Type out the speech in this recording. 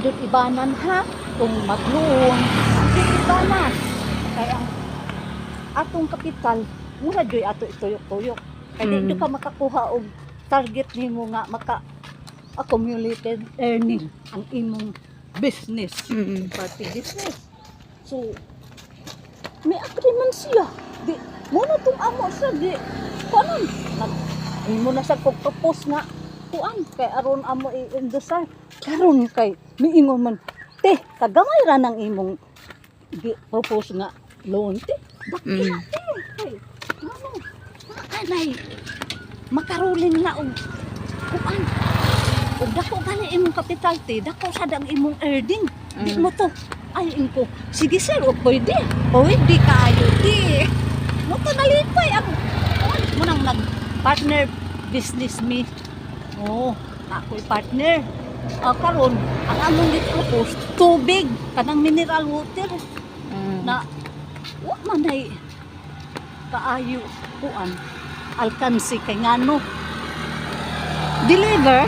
jud ibanan ha? Kung mag-loan di ibanan kaya ang atong kapital mura joy ato ituyok-tuyok kaya Mm. di ka makakuha og target nimo nga maka accumulated earning ang imong business Mm. party business. So may agreement siya di muna tong amo siya di kuanon nag imo na sa propose nga kuan kay aron amo i-endosar karon kay miingon man te kagamay ra ng imong propose nga loan te. Daki Mm. te? Kay ano? Kanay makaruling na og kuan og dako gani imong kapital te dako sad ang imong earning. Di Mm. mo to. Ay ko sige sir o pwede. Pwede kayo di mo to nalipay ang kuan mo nang nag partner business oh ako'y partner. Ah, karon ang among gipropose tubig kanang mineral water. Mm. na wa man ay kaayo kuan alkansi kay ngano. Deliver